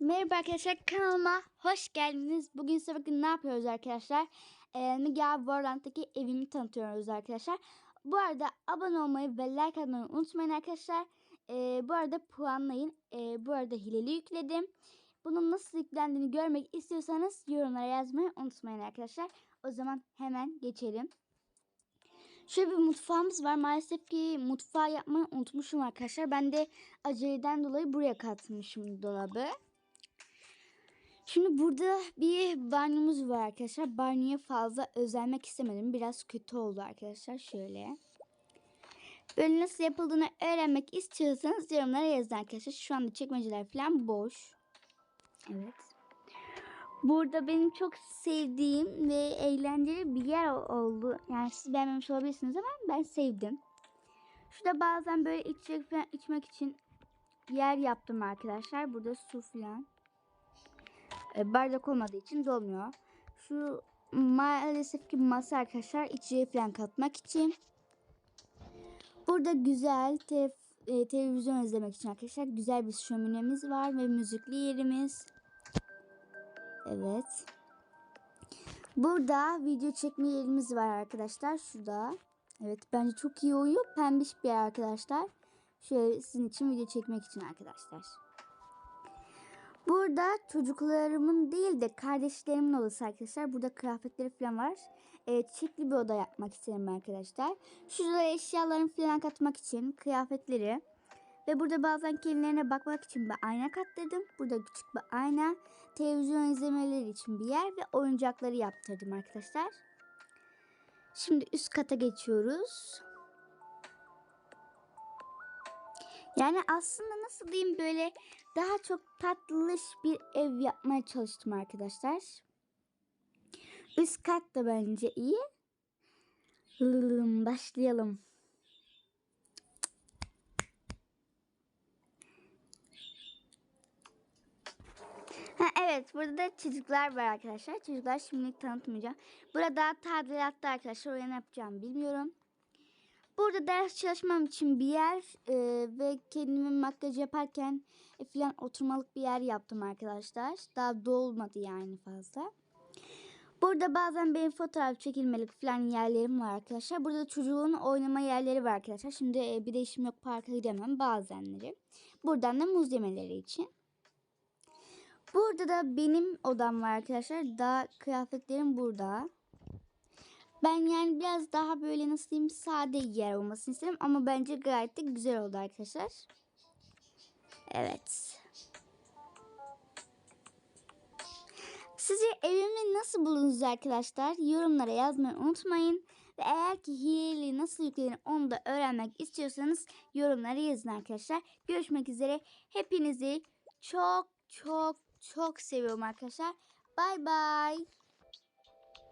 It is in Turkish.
Merhaba arkadaşlar kanalıma hoş geldiniz. Bugün size bakın ne yapıyoruz arkadaşlar. Ee, Miguel Warland'daki evimi tanıtıyoruz arkadaşlar. Bu arada abone olmayı ve like atmayı unutmayın arkadaşlar. Ee, bu arada puanlayın. Ee, bu arada hileli yükledim. Bunun nasıl yüklendiğini görmek istiyorsanız yorumlara yazmayı unutmayın arkadaşlar. O zaman hemen geçelim. Şöyle bir mutfağımız var. Maalesef ki mutfağı yapmayı unutmuşum arkadaşlar. Ben de aceleden dolayı buraya katmışım dolabı. Şimdi burada bir banyomuz var arkadaşlar. Banyoya fazla özenmek istemedim. Biraz kötü oldu arkadaşlar. Şöyle. Böyle nasıl yapıldığını öğrenmek istiyorsanız yorumlara yazın arkadaşlar. Şu anda çekmeceler falan boş. Evet. Burada benim çok sevdiğim ve eğlenceli bir yer oldu. Yani siz beğenmemiş olabilirsiniz ama ben sevdim. Şurada bazen böyle içecek falan içmek için yer yaptım arkadaşlar. Burada su falan. E, bardak olmadığı için dolmuyor. Şu maalesef ki masa arkadaşlar içeceği falan katmak için. Burada güzel te e, televizyon izlemek için arkadaşlar güzel bir şöminemiz var ve müzikli yerimiz. Evet. Burada video çekme yerimiz var arkadaşlar. Şurada. Evet bence çok iyi uyuyor. Pembiş bir yer arkadaşlar. Şöyle sizin için video çekmek için arkadaşlar. Burada çocuklarımın değil de kardeşlerimin odası arkadaşlar. Burada kıyafetleri falan var. E, çiftli bir oda yapmak isterim arkadaşlar. Şurada eşyalarımı falan katmak için kıyafetleri. Ve burada bazen kendilerine bakmak için bir ayna kattırdım. Burada küçük bir ayna. Televizyon izlemeleri için bir yer ve oyuncakları yaptırdım arkadaşlar. Şimdi üst kata geçiyoruz. Yani aslında nasıl diyeyim böyle daha çok tatlış bir ev yapmaya çalıştım arkadaşlar. Üst kat da bence iyi. Başlayalım. Ha, evet burada da çocuklar var arkadaşlar. Çocuklar şimdilik tanıtmayacağım. Burada daha tadilatta arkadaşlar. Oraya ne yapacağım bilmiyorum. Burada ders çalışmam için bir yer e, ve kendimi makyaj yaparken e, falan oturmalık bir yer yaptım arkadaşlar. Daha dolmadı yani fazla. Burada bazen benim fotoğraf çekilmelik falan yerlerim var arkadaşlar. Burada da çocuğun oynama yerleri var arkadaşlar. Şimdi e, bir de işim yok parka gidemem bazenleri. Buradan da muz yemeleri için. Burada da benim odam var arkadaşlar. Daha kıyafetlerim burada. Ben yani biraz daha böyle nasıl diyeyim sade yer olmasını istedim. Ama bence gayet de güzel oldu arkadaşlar. Evet. Sizce evimi nasıl buldunuz arkadaşlar? Yorumlara yazmayı unutmayın. Ve eğer ki hileli nasıl yüklenir onu da öğrenmek istiyorsanız yorumlara yazın arkadaşlar. Görüşmek üzere. Hepinizi çok çok çok seviyorum arkadaşlar. Bay bay.